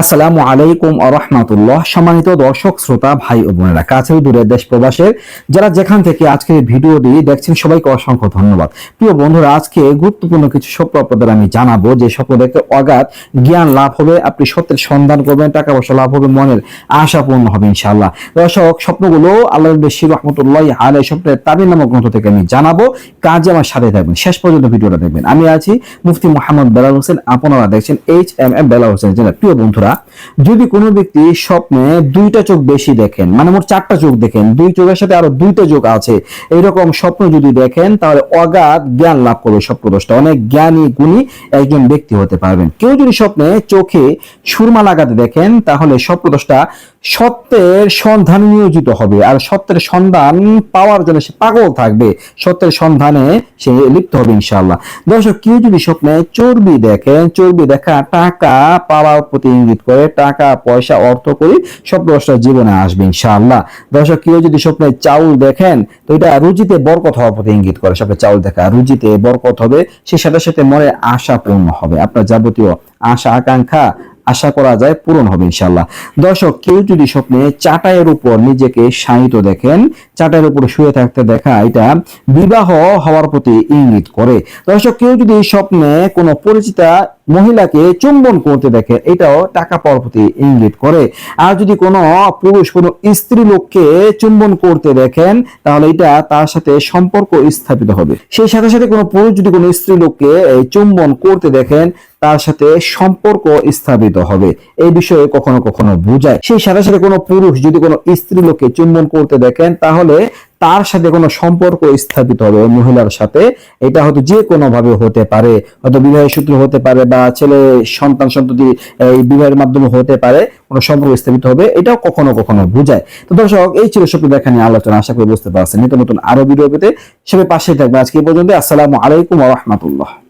আসসালামু আলাইকুম আরহামাতুল্লাহ সম্মানিত দর্শক, শ্রোতা, ভাই ও বোনেরা কাছেও দূরের দেশ প্রবাসের যারা যেখান থেকে আজকের ভিডিওটি দেখছেন, সবাইকে অসংখ্য ধন্যবাদ। প্রিয় বন্ধুরা, আজকে গুরুত্বপূর্ণ কিছু স্বপ্ন আপনাদের আমি জানাব। যে স্বপ্ন দেখে অগাধ জ্ঞান লাভ হবে, আপনি সত্যের সন্ধান করবেন টাকা পয়সা লাভ হবে, মনের আশা পূর্ণ হবে, ইনশাআল্লাহ। দর্শক, স্বপ্নগুলো আল্লাহ বেশির রহমতুল্লাহ আলাই স্বপ্নের তাবির নামক গ্রন্থ থেকে আমি জানাব। কাজে আমার সাথে থাকবেন, শেষ পর্যন্ত ভিডিওটা দেখবেন। আমি আছি মুফতি মোহাম্মদ বেলাল হোসেন, আপনারা দেখছেন H M M Belal Hossain প্রিয় বন্ধুরা যদি কোনো ব্যক্তি স্বপ্নে দুইটা চোখ বেশি দেখেন মানে মোট চারটা চোখ দেখেন, দুই চোখের সাথে আরও দুইটা চোখ আছে এইরকম স্বপ্ন যদি দেখেন, তাহলে অগাধ জ্ঞান লাভ করবে স্বপ্নদোষটা অনেক জ্ঞানী, গুণী একজন ব্যক্তি হতে পারবেন। কেউ যদি স্বপ্নে চোখে সুরমা লাগাতে দেখেন, তাহলে স্বপ্নদোষটা সত্যের সন্ধানে নিয়োজিত হবে। আর সত্যের সন্ধান পাওয়ার জন্য সে পাগল থাকবে। সত্যের সন্ধানে সে লিপ্ত হবে ইনশাআল্লাহ। দর্শক, কেউ যদি স্বপ্নে চর্বি দেখেন চর্বি দেখা টাকা পাওয়ার প্রতি ইঙ্গিত করে, টাকা, পয়সা, অর্থ করি স্বপ্নদোষটা জীবনে আসবে ইনশাল্লাহ দর্শক, কেউ যদি স্বপ্নে চাউল দেখেন, তো এটা রুজিতে বরকত হওয়ার প্রতি ইঙ্গিত করে। স্বপ্নে চাউল দেখা রুজিতে বরকত হবে, সে সাথে সাথে মনে আশা পূর্ণ হবে। আপনার যাবতীয় আশা, আকাঙ্ক্ষা আশা করা যায় পূরণ হবে ইনশাল্লাহ দর্শক, কেউ যদি স্বপ্নে চাটাইয়ের উপর নিজেকে শায়িত দেখেন, চাটাইয়ের উপর শুয়ে থাকতে দেখা, এটা বিবাহ হওয়ার প্রতি ইঙ্গিত করে। দর্শক, কেউ যদি স্বপ্নে কোনো পরিচিতা মহিলাকে চুম্বন করতে দেখে, এটাও টাকা পাওয়ার প্রতি ইঙ্গিত করে। আর যদি কোনো পুরুষ কোনো স্ত্রী লোককে চুম্বন করতে দেখেন, তাহলে এটা তার সাথে সম্পর্ক স্থাপিত হবে। সেই সাথে সাথে কোনো পুরুষ যদি কোনো স্ত্রী লোককে চুম্বন করতে দেখেন, তার সাথে সম্পর্ক স্থাপিত হবে। এই বিষয়ে কখনো কখনো বোঝায়। সেই সাথে সাথে কোনো পুরুষ যদি কোনো স্ত্রী লোককে চুম্বন করতে দেখেন, তাহলে তার সাথে কোনো সম্পর্ক স্থাপিত হবে মহিলার সাথে। এটা হয়তো যে কোনো ভাবে হতে পারে। হয়তো বিবাহের সূত্র হতে পারে বা ছেলে, সন্তান সন্ততি এই বিবাহের মাধ্যমে হতে পারে, কোনো সম্পর্ক স্থাপিত হবে, এটাও কখনো কখনো বোঝায়। তো দর্শক, এই ছিল স্বপ্ন দেখা নিয়ে আলোচনা। আশা করি বুঝতে পারছেন। নিত্য নতুন আরও ভিডিও পেতে সবাই পাশে থাকবে আজকে পর্যন্ত আসসালামু আলাইকুম রহমতুল্লাহ।